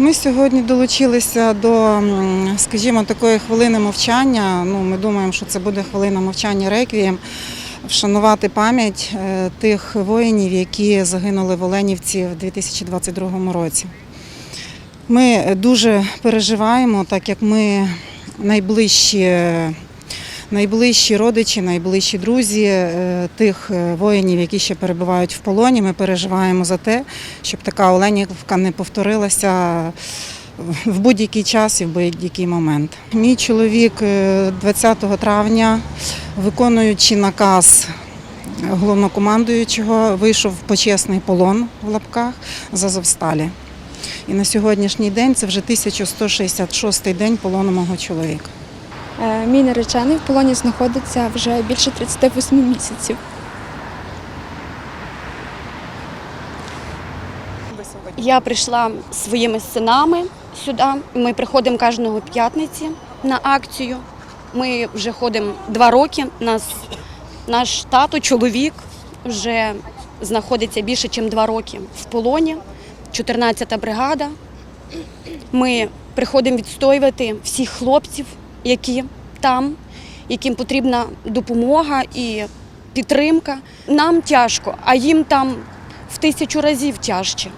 Ми сьогодні долучилися до, скажімо, такої хвилини мовчання. Ну, ми думаємо, що це буде хвилина мовчання реквієм, вшанувати пам'ять е, тих воїнів, які загинули в Оленівці в 2022 році. Ми дуже переживаємо, так як ми найближчі, найближчі родичі, найближчі друзі е, тих е, воїнів, які ще перебувають в полоні. Ми переживаємо за те, щоб така Оленівка не повторилася в будь-який час і в будь-який момент. Мій чоловік е, 20 травня, виконуючи наказ головнокомандуючого, вийшов в почесний полон в лапках з Азовсталі. І на сьогоднішній день це вже 1166 день полону мого чоловіка. Е, Мій наречений в полоні знаходиться вже більше 38 місяців. Я прийшла своїми синами сюди. Ми приходимо кожного п'ятниці на акцію. Ми вже ходимо два роки. Нас, наш тато, чоловік, вже знаходиться більше, ніж два роки в полоні. 14-та бригада. Ми приходимо відстоювати всіх хлопців, які там, яким потрібна допомога і підтримка. Нам тяжко, а їм там в тисячу разів тяжче.